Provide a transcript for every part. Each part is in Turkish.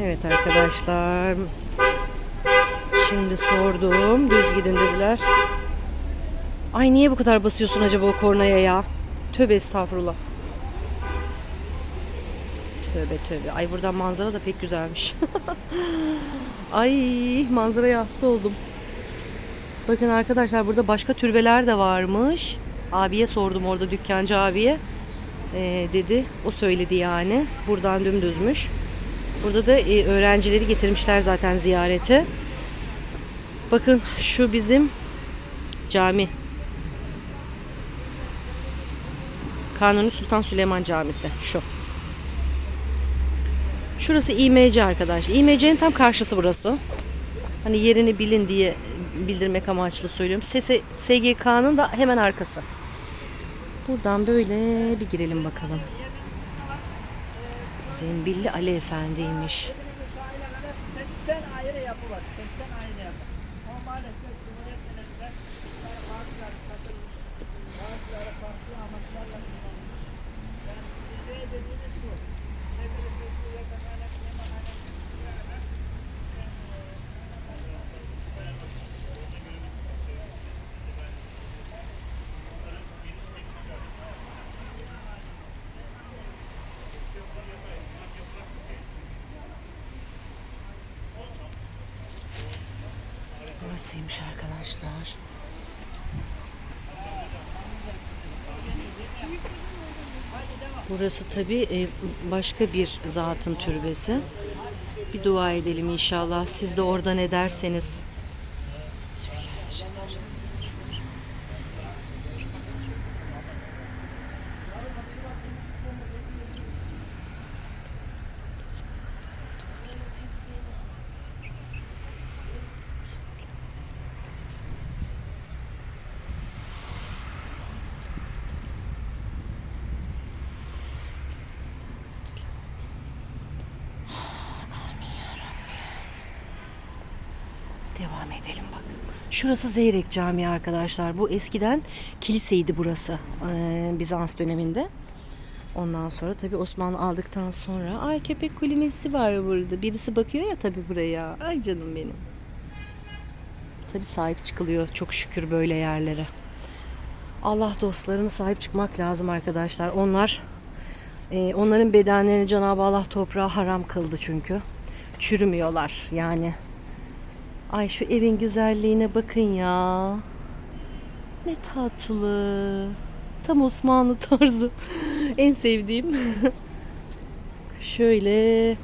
Evet arkadaşlar. Şimdi sordum. Düz gidin dediler. Ay niye bu kadar basıyorsun acaba o kornaya ya? Tövbe estağfurullah. Tövbe tövbe. Ay buradan manzara da pek güzelmiş. Ay manzaraya hasta oldum. Bakın arkadaşlar burada başka türbeler de varmış. Abiye sordum orada dükkancı abiye. Ee, dedi. O söyledi yani. Buradan dümdüzmüş. Burada da e, öğrencileri getirmişler zaten ziyarete. Bakın şu bizim cami. Kanuni Sultan Süleyman Camisi. Şu. Şurası İMC arkadaş. İMC'nin tam karşısı burası. Hani yerini bilin diye bildirmek amaçlı söylüyorum. SGK'nın da hemen arkası. Buradan böyle bir girelim bakalım. Zembilli Ali Efendi'ymiş. 80 ayrı yapı var. 80 ayrı yapı. Ama maalesef Burasıymış arkadaşlar. Burası tabi başka bir zatın türbesi. Bir dua edelim inşallah. Siz de orada ne derseniz. Edelim bak. Şurası Zeyrek Camii arkadaşlar. Bu eskiden kiliseydi burası. Ee, Bizans döneminde. Ondan sonra tabii Osmanlı aldıktan sonra ay köpek kulübesi var burada. Birisi bakıyor ya tabii buraya. Ay canım benim. Tabii sahip çıkılıyor çok şükür böyle yerlere. Allah dostlarına sahip çıkmak lazım arkadaşlar. Onlar e, onların bedenlerini Cenab-ı Allah toprağa haram kıldı çünkü. Çürümüyorlar yani. Ay şu evin güzelliğine bakın ya. Ne tatlı. Tam Osmanlı tarzı. en sevdiğim. Şöyle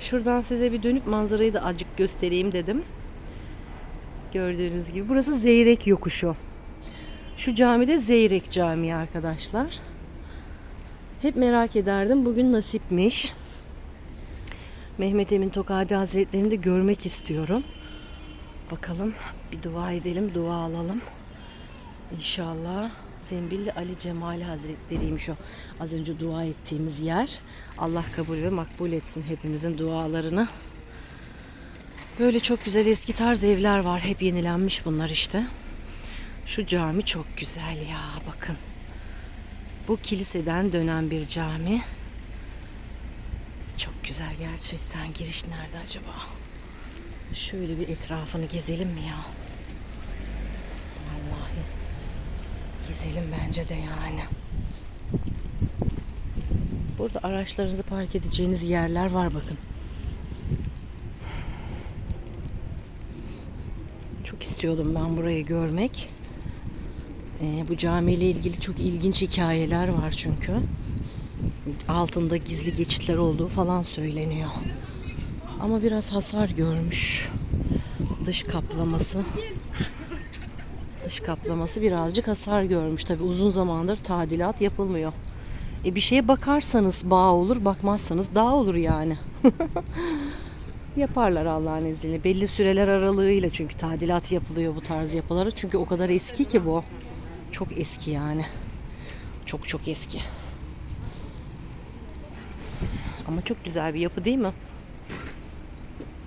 şuradan size bir dönüp manzarayı da azıcık göstereyim dedim. Gördüğünüz gibi burası Zeyrek yokuşu. Şu camide Zeyrek Camii arkadaşlar. Hep merak ederdim. Bugün nasipmiş. Mehmet Emin Tokadi Hazretleri'ni de görmek istiyorum. Bakalım bir dua edelim, dua alalım. İnşallah Zembilli Ali Cemali Hazretleri'ymiş o. Az önce dua ettiğimiz yer. Allah kabul ve makbul etsin hepimizin dualarını. Böyle çok güzel eski tarz evler var. Hep yenilenmiş bunlar işte. Şu cami çok güzel ya bakın. Bu kiliseden dönen bir cami. Çok güzel gerçekten. Giriş nerede acaba? Şöyle bir etrafını gezelim mi ya? Vallahi gezelim bence de yani. Burada araçlarınızı park edeceğiniz yerler var bakın. Çok istiyordum ben burayı görmek. Ee, bu camiyle ilgili çok ilginç hikayeler var çünkü. Altında gizli geçitler olduğu falan söyleniyor. Ama biraz hasar görmüş. Dış kaplaması. Dış kaplaması birazcık hasar görmüş. Tabi uzun zamandır tadilat yapılmıyor. E bir şeye bakarsanız bağ olur, bakmazsanız dağ olur yani. Yaparlar Allah'ın izniyle. Belli süreler aralığıyla çünkü tadilat yapılıyor bu tarz yapıları. Çünkü o kadar eski ki bu. Çok eski yani. Çok çok eski. Ama çok güzel bir yapı değil mi?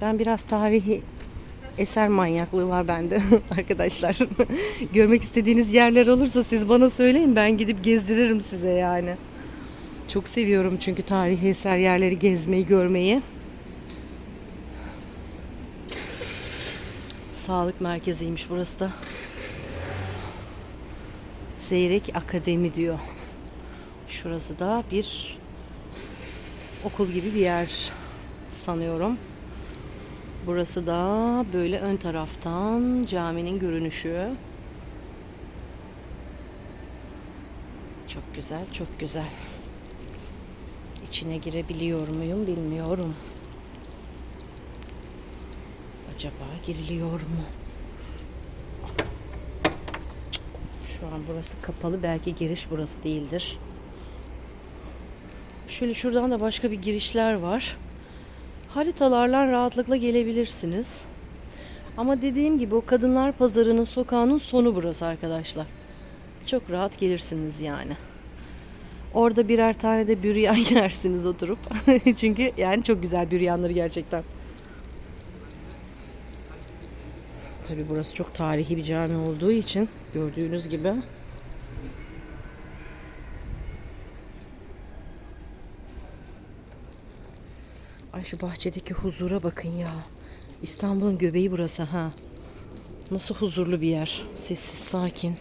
Ben biraz tarihi eser manyaklığı var bende arkadaşlar. Görmek istediğiniz yerler olursa siz bana söyleyin ben gidip gezdiririm size yani. Çok seviyorum çünkü tarihi eser yerleri gezmeyi, görmeyi. Sağlık merkeziymiş burası da. Zeyrek Akademi diyor. Şurası da bir okul gibi bir yer sanıyorum. Burası da böyle ön taraftan caminin görünüşü. Çok güzel, çok güzel. İçine girebiliyor muyum bilmiyorum. Acaba giriliyor mu? Şu an burası kapalı. Belki giriş burası değildir. Şöyle şuradan da başka bir girişler var. Haritalarla rahatlıkla gelebilirsiniz. Ama dediğim gibi o kadınlar pazarının sokağının sonu burası arkadaşlar. Çok rahat gelirsiniz yani. Orada birer tane de büryan yersiniz oturup. Çünkü yani çok güzel büryanları gerçekten. Tabi burası çok tarihi bir cami olduğu için gördüğünüz gibi. Şu bahçedeki huzura bakın ya. İstanbul'un göbeği burası ha. Nasıl huzurlu bir yer. Sessiz, sakin.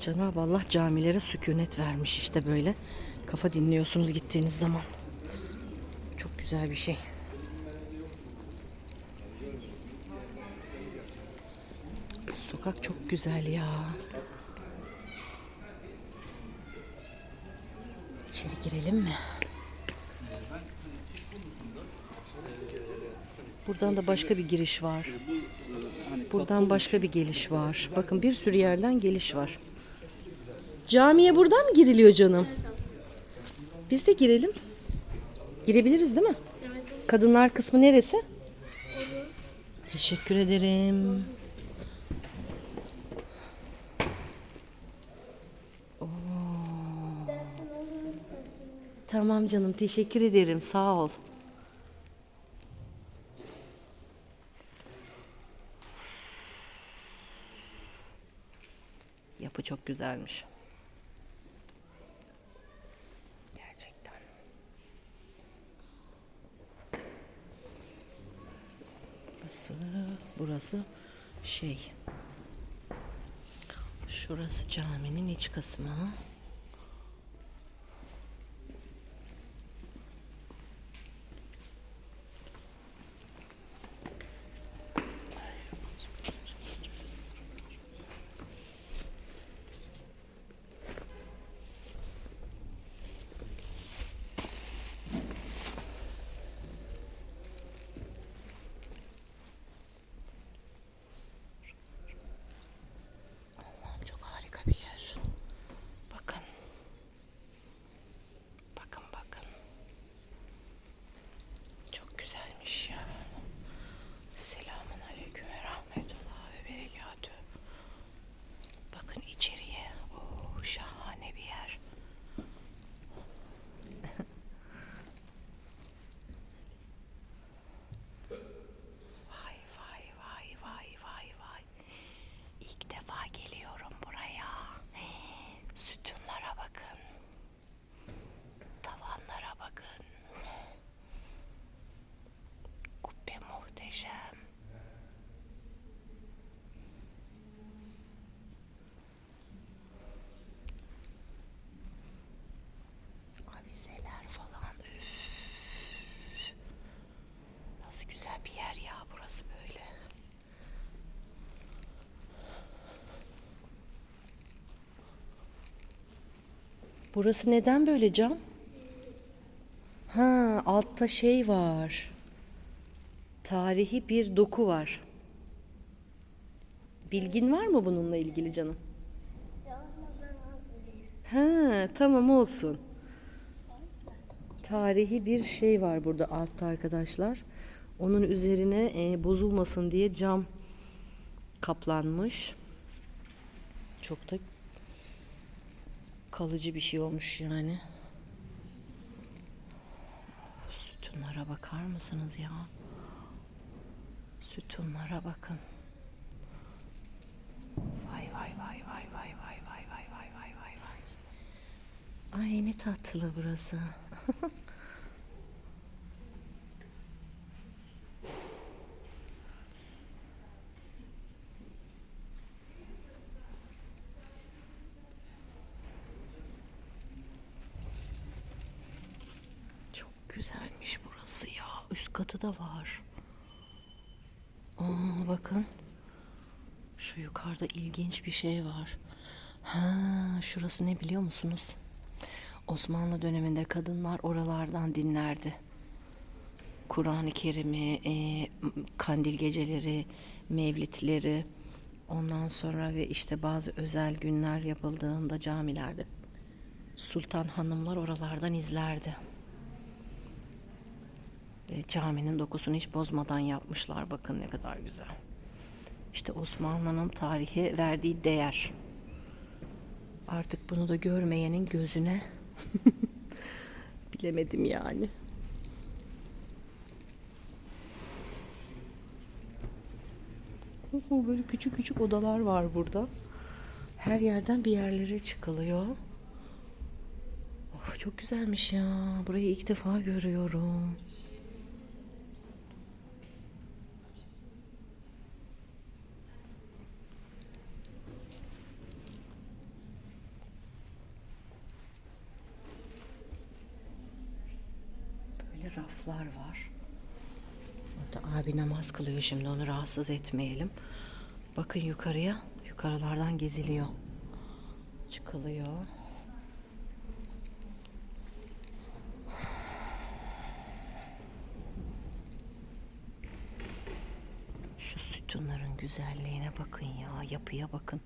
Cenab-ı Allah camilere sükunet vermiş işte böyle. Kafa dinliyorsunuz gittiğiniz zaman. Çok güzel bir şey. Sokak çok güzel ya. İçeri girelim mi? Buradan da başka bir giriş var. Buradan başka bir geliş var. Bakın bir sürü yerden geliş var. Camiye buradan mı giriliyor canım? Biz de girelim. Girebiliriz değil mi? Kadınlar kısmı neresi? Teşekkür ederim. Tamam canım teşekkür ederim sağ ol. Yapı çok güzelmiş. Gerçekten. Burası, burası şey. Şurası caminin iç kısmı. Allah'ım çok harika bir yer. Bakın. Bakın bakın. Çok güzelmiş ya. Selamun aleyküm ve rahmetullah ve berekatü. Bakın içeriye. Oo, şahane bir yer. Vay vay vay vay vay vay. İlk defa geliyorum buraya. Sütunlara bakın. Tavanlara bakın. Kubbe muhteşem. Avizeler falan. Üf. Nasıl güzel bir yer ya burası böyle. Burası neden böyle cam? Ha, altta şey var. Tarihi bir doku var. Bilgin var mı bununla ilgili canım? Ha, tamam olsun. Tarihi bir şey var burada altta arkadaşlar. Onun üzerine e, bozulmasın diye cam kaplanmış. Çok da kalıcı bir şey olmuş yani. Sütunlara bakar mısınız ya? Sütunlara bakın. Vay vay vay vay vay vay vay vay vay vay vay vay. Ay ne tatlı burası. güzelmiş burası ya. Üst katı da var. Aa, bakın. Şu yukarıda ilginç bir şey var. Ha, şurası ne biliyor musunuz? Osmanlı döneminde kadınlar oralardan dinlerdi. Kur'an-ı Kerim'i, e, kandil geceleri, mevlitleri, ondan sonra ve işte bazı özel günler yapıldığında camilerde sultan hanımlar oralardan izlerdi. Ve caminin dokusunu hiç bozmadan yapmışlar. Bakın ne kadar güzel. İşte Osmanlı'nın tarihe verdiği değer. Artık bunu da görmeyenin gözüne bilemedim yani. Böyle küçük küçük odalar var burada. Her yerden bir yerlere çıkılıyor. Of, çok güzelmiş ya. Burayı ilk defa görüyorum. Böyle raflar var. Abi namaz kılıyor şimdi onu rahatsız etmeyelim. Bakın yukarıya. Yukarılardan geziliyor. Çıkılıyor. Şu sütunların güzelliğine bakın ya. Yapıya bakın.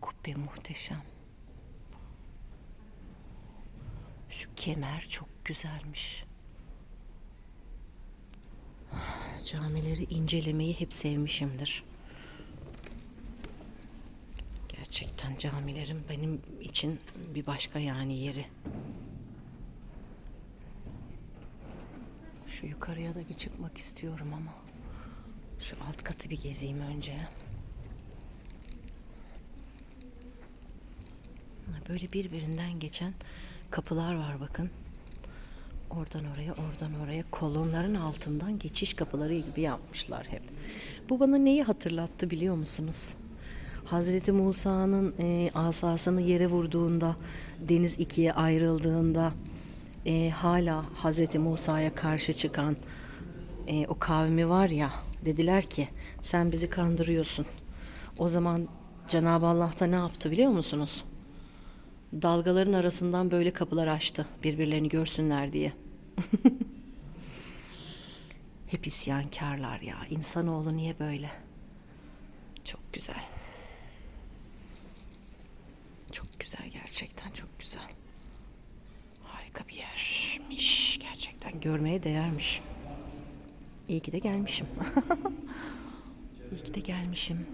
Kubbe muhteşem. Şu kemer çok güzelmiş. Camileri incelemeyi hep sevmişimdir. Gerçekten camilerin benim için bir başka yani yeri. Şu yukarıya da bir çıkmak istiyorum ama. Şu alt katı bir gezeyim önce. Böyle birbirinden geçen kapılar var bakın. Oradan oraya, oradan oraya kolonların altından geçiş kapıları gibi yapmışlar hep. Bu bana neyi hatırlattı biliyor musunuz? Hazreti Musa'nın e, asasını yere vurduğunda, deniz ikiye ayrıldığında e, hala Hazreti Musa'ya karşı çıkan e, o kavmi var ya, dediler ki sen bizi kandırıyorsun. O zaman Cenab-ı Allah da ne yaptı biliyor musunuz? Dalgaların arasından böyle kapılar açtı birbirlerini görsünler diye. Hep isyankarlar ya. İnsanoğlu niye böyle? Çok güzel. Çok güzel gerçekten çok güzel. Harika bir yermiş. Gerçekten görmeye değermiş. İyi ki de gelmişim. İyi ki de gelmişim.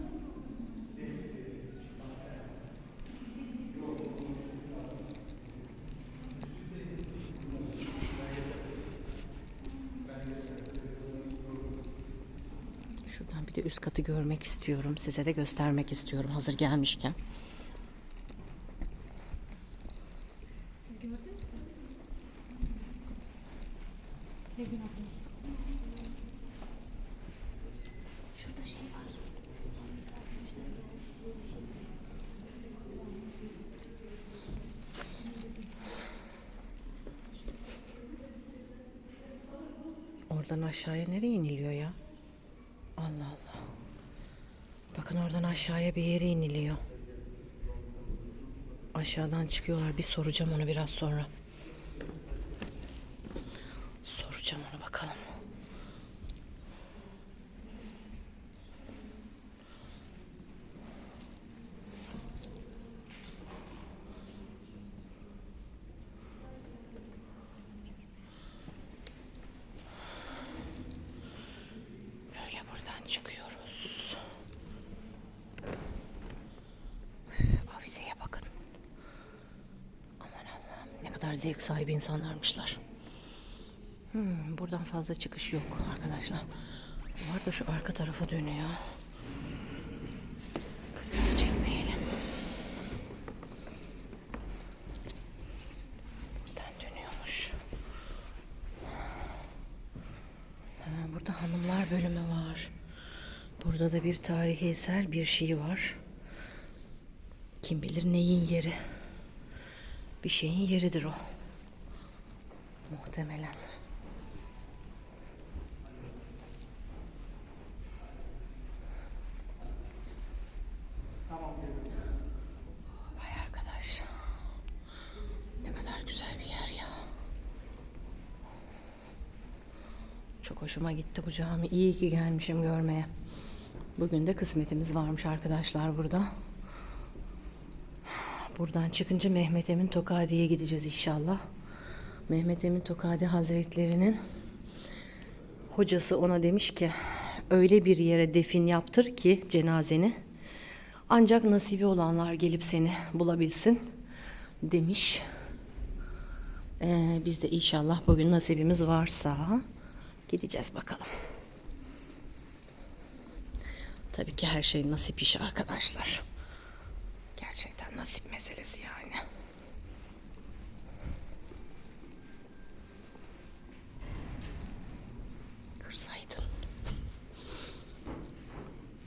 De üst katı görmek istiyorum. Size de göstermek istiyorum hazır gelmişken. Oradan aşağıya nereye iniliyor ya? Allah Allah. Bakın oradan aşağıya bir yere iniliyor. Aşağıdan çıkıyorlar. Bir soracağım onu biraz sonra. Soracağım onu bakalım. Böyle buradan çıkıyoruz. Afiseye bakın. Aman Allah'ım ne kadar zevk sahibi insanlarmışlar. Hmm, buradan fazla çıkış yok arkadaşlar. Var da şu arka tarafa dönüyor. Kızını çekmeyelim. Buradan dönüyormuş. Ha, burada hanımlar bölümü var. Burada da bir tarihi eser bir şey var. Kim bilir neyin yeri. Bir şeyin yeridir o. Muhtemelen. Çok hoşuma gitti bu cami. İyi ki gelmişim görmeye. Bugün de kısmetimiz varmış arkadaşlar burada. Buradan çıkınca Mehmet Emin Tokadi'ye gideceğiz inşallah. Mehmet Emin Tokadi Hazretlerinin hocası ona demiş ki öyle bir yere defin yaptır ki cenazeni ancak nasibi olanlar gelip seni bulabilsin demiş. Ee, biz de inşallah bugün nasibimiz varsa gideceğiz bakalım. Tabii ki her şey nasip işi arkadaşlar. Gerçekten nasip meselesi yani. Kırsaydın.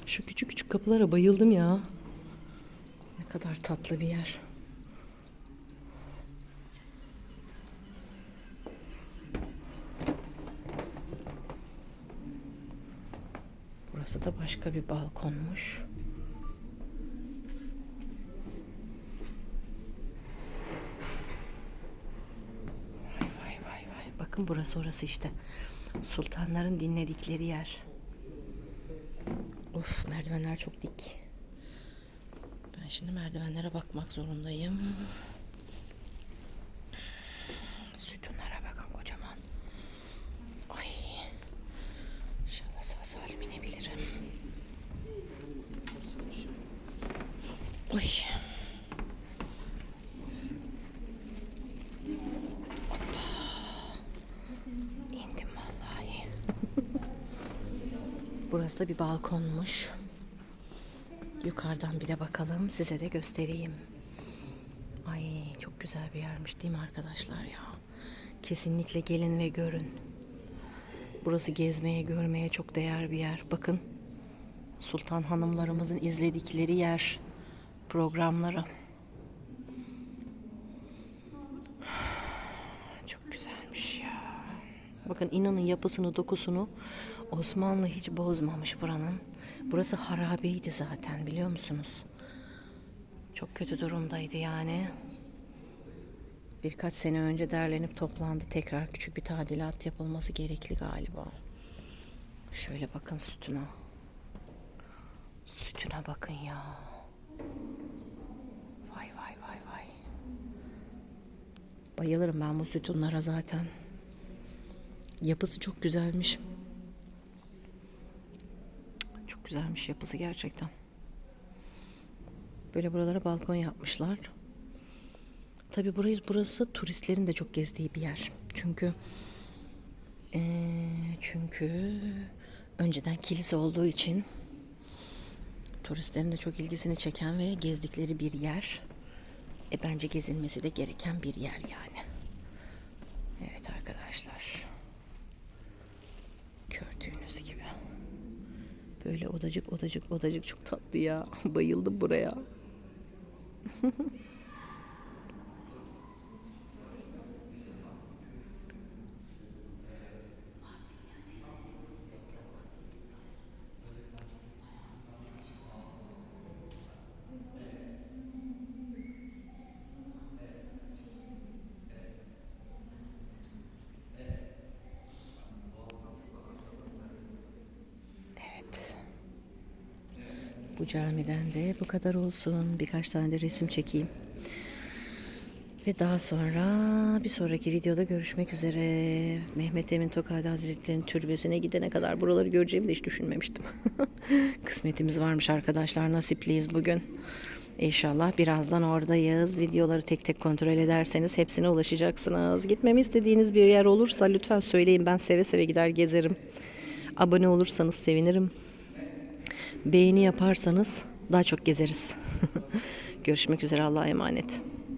Şu küçük küçük kapılara bayıldım ya. Ne kadar tatlı bir yer. Burası da başka bir balkonmuş. Vay vay vay vay. Bakın burası orası işte. Sultanların dinledikleri yer. Of merdivenler çok dik. Ben şimdi merdivenlere bakmak zorundayım. Sütunlara bakın kocaman. Ay. İnşallah sağ salim inebilirim. Oy. İndim vallahi. Bir balkonmuş. Yukarıdan bir de bakalım size de göstereyim. Ay çok güzel bir yermiş değil mi arkadaşlar ya? Kesinlikle gelin ve görün. Burası gezmeye, görmeye çok değer bir yer. Bakın Sultan hanımlarımızın izledikleri yer programları. Çok güzelmiş ya. Bakın inanın yapısını, dokusunu Osmanlı hiç bozmamış buranın. Burası harabeydi zaten biliyor musunuz? Çok kötü durumdaydı yani. Birkaç sene önce derlenip toplandı. Tekrar küçük bir tadilat yapılması gerekli galiba. Şöyle bakın sütuna. Sütüne bakın ya. Vay vay vay vay. Bayılırım ben bu sütunlara zaten. Yapısı çok güzelmiş. Güzelmiş yapısı gerçekten. Böyle buralara balkon yapmışlar. Tabii burayı burası turistlerin de çok gezdiği bir yer. Çünkü eee, çünkü önceden kilise olduğu için turistlerin de çok ilgisini çeken ve gezdikleri bir yer. E bence gezilmesi de gereken bir yer yani. Evet arkadaşlar. Gördüğünüz gibi. Böyle odacık odacık odacık çok tatlı ya. Bayıldım buraya. Evet. Bu camiden de bu kadar olsun. Birkaç tane de resim çekeyim. Ve daha sonra bir sonraki videoda görüşmek üzere. Mehmet Emin Tokadi Hazretleri'nin türbesine gidene kadar buraları göreceğimi de hiç düşünmemiştim. Kısmetimiz varmış arkadaşlar. Nasipliyiz bugün. İnşallah birazdan oradayız. Videoları tek tek kontrol ederseniz hepsine ulaşacaksınız. Gitmemi istediğiniz bir yer olursa lütfen söyleyin. Ben seve seve gider gezerim. Abone olursanız sevinirim. Beğeni yaparsanız daha çok gezeriz. Görüşmek üzere Allah'a emanet.